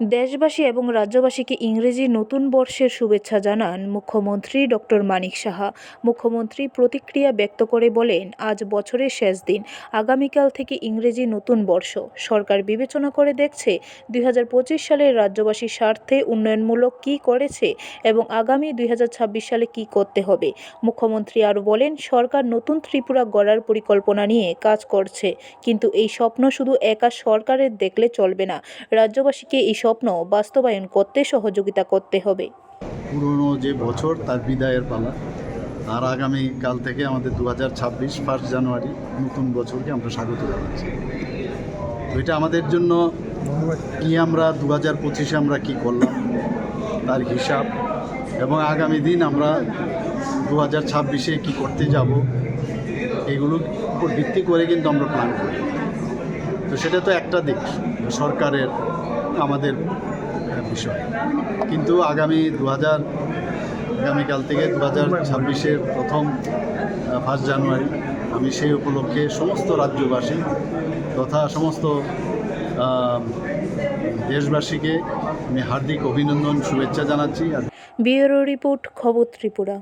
দেশবাসী এবং রাজ্যবাসীকে ইংরেজি নতুন বর্ষের শুভেচ্ছা জানান মুখ্যমন্ত্রী ডক্টর মানিক সাহা। মুখ্যমন্ত্রী প্রতিক্রিয়া ব্যক্ত করে বলেন, আজ বছরের শেষ দিন, আগামীকাল থেকে ইংরেজি নতুন বর্ষ। সরকার বিবেচনা করে দেখছে, দুই সালের রাজ্যবাসীর স্বার্থে উন্নয়নমূলক কী করেছে এবং আগামী দুই হাজার ছাব্বিশ সালে কী করতে হবে। মুখ্যমন্ত্রী আরও বলেন, সরকার নতুন ত্রিপুরা গড়ার পরিকল্পনা নিয়ে কাজ করছে, কিন্তু এই স্বপ্ন শুধু একা সরকারের দেখলে চলবে না। রাজ্যবাসীকে এই স্বপ্ন বাস্তবায়ন করতে সহযোগিতা করতে হবে। পুরনো যে বছর, তার বিদায়ের পালা আর আগামী কাল থেকে আমাদের দু হাজার ছাব্বিশ ফার্স্ট জানুয়ারি নতুন বছরকে আমরা স্বাগত জানাচ্ছি। এটা আমাদের জন্য কি আমরা দু হাজার পঁচিশে আমরা কী করলাম, তার হিসাব এবং আগামী দিন আমরা দু হাজার ছাব্বিশে কী করতে যাব, এগুলোর ভিত্তি করে কিন্তু আমরা প্ল্যান করি। তো সেটা তো একটা দিক, সরকারের আমাদের বিষয়। কিন্তু আগামী দু হাজার আগামীকাল থেকে দু হাজার ছাব্বিশের প্রথম ফার্স্ট জানুয়ারি আমি সেই উপলক্ষে সমস্ত রাজ্যবাসী তথা সমস্ত দেশবাসীকে আমি হার্দিক অভিনন্দন, শুভেচ্ছা জানাচ্ছি। ব্যুরো রিপোর্ট, খবর ত্রিপুরা।